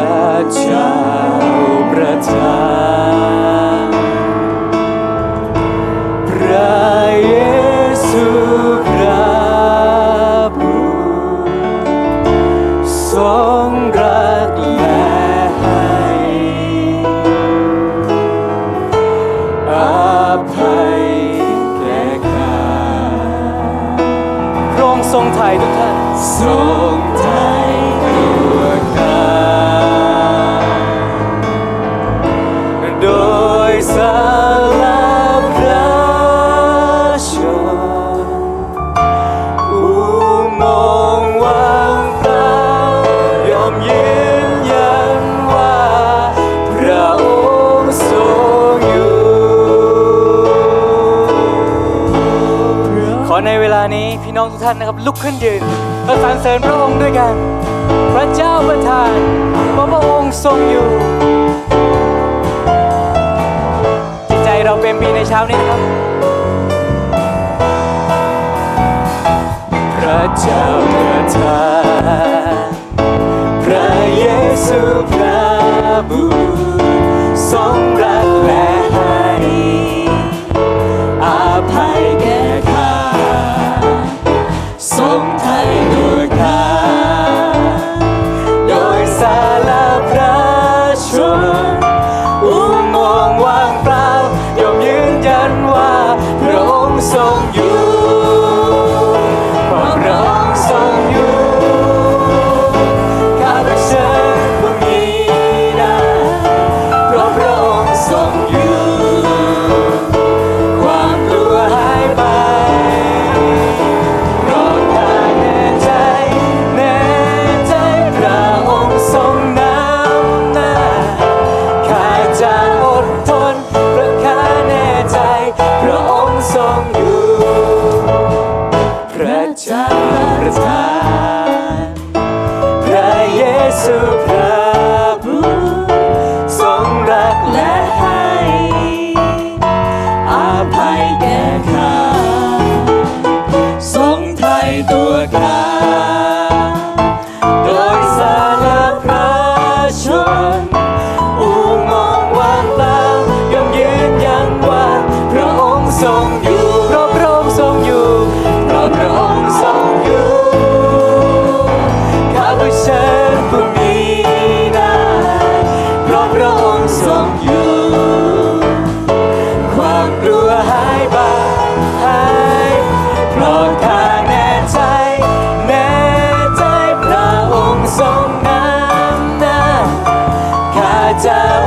ระเจ้าประทานพระเยซูพระบุตรทรงรักและให้อภัยแก่ข้าพระองค์ทรงไถ่ทุกท่านทรงไถ่านี้พี่น้องทุกท่านนะครับลุกขึ้นยืนเราสรรเสริญพระองค์ด้วยกัน พระเจ้าประทานเพราะพระองค์ทรงอยู่ จิตใจเราเป็นปีในเช้านี้นะครับ พระเจ้าประทานพระเยซูพระบุตรทรง ไถ่ จาประทานพระเยซูพระบุตรทรงรักและให้อภัยแก่ข้าทรงไถ่ตัวข้าโดยสารพระชนอุโมงค์ว่างเปล่ายอมยืนยันว่าพระองค์ทรงอยู่ ทรงอยู่ ความกลัวหายไปหายเพราะข้าแน่ใจ แน่ใจพระองค์ทรงนำหน้าข้าจะ